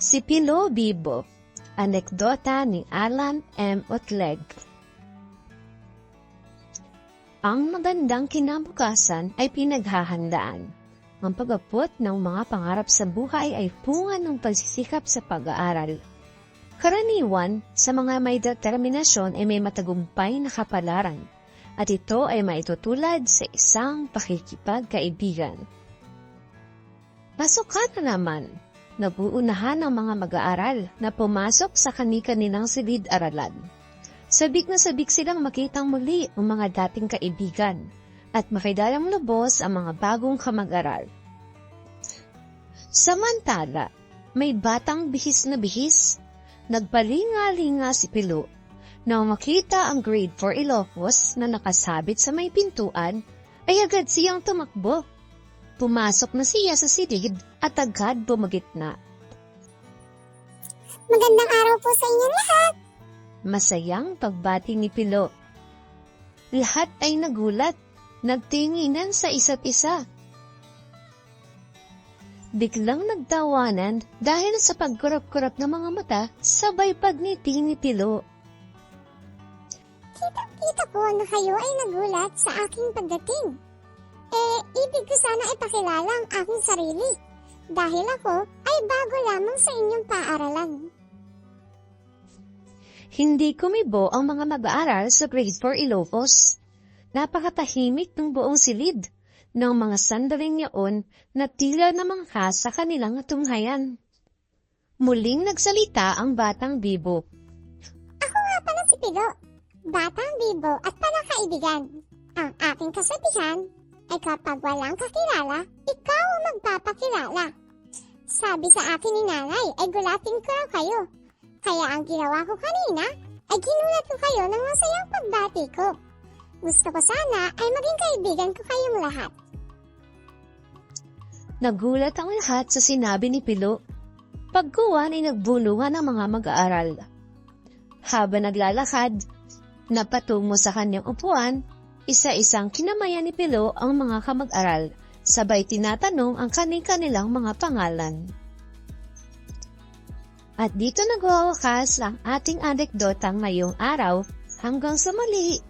Si Pilo Bibo, Anekdota ni Alan M. Otleg Ang magandang kinabukasan ay pinaghahandaan. Ang pagapot ng mga pangarap sa buhay ay punga ng pagsisikap sa pag-aaral. Karaniwan, sa mga may determinasyon ay may matagumpay na kapalaran, at ito ay maitutulad sa isang pakikipagkaibigan. Pasok na naman, nabuunahan ng mga mag-aaral na pumasok sa kani-kanilang silid-aralan. Sabik na sabik silang makitang muli ang mga dating kaibigan at makidalang lubos ang mga bagong kamag-aral. Samantala, may batang bihis na bihis. Nagpalinga-linga si Pilo. Nang makita ang grade 4 Ilocos na nakasabit sa may pintuan, ay agad siyang tumakbo. Pumasok na siya sa silid at agad bumagit na. Magandang araw po sa inyo lahat. Masayang pagbati ni Pilo. Lahat ay nagulat, nagtinginan sa isa't isa. Biglang nagtawanan dahil sa pagkurap-kurap ng mga mata sabay pagngiti ni Pilo. Kitang-kita ko na kayo ay nagulat sa aking pagdating. Eh, ibig ko sana ipakilala ang aking sarili. Dahil ako ay bago lamang sa inyong paaralan. Hindi kumibo ang mga mag-aaral sa grade 4 Ilocos. Napakatahimik ng buong silid ng mga sandaling yaon na tila namangha sa kanilang tunghayan. Muling nagsalita ang batang bibo. Ako nga pala si Pilo, batang bibo at palakaibigan. Ang aking kasabihan ay kapag walang kakilala, ikaw ang magpapakilala. Sabi sa akin ni nanay ay gulatin ko raw kayo. Kaya ang ginawa ko kanina ay ginulat ko kayo ng masayang pagbati ko. Gusto ko sana ay maging kaibigan ko kayong lahat. Nagulat ang lahat sa sinabi ni Pilo. Pagkuwan ay nagbulungan ang mga mag-aaral. Habang naglalakad, napatungo sa kanyang upuan, isa-isang kinamayan ni Pilo ang mga kamag-aral, sabay tinatanong ang kani-kanilang mga pangalan. At dito nagwawakas ang ating anekdota ngayong araw hanggang sa muli.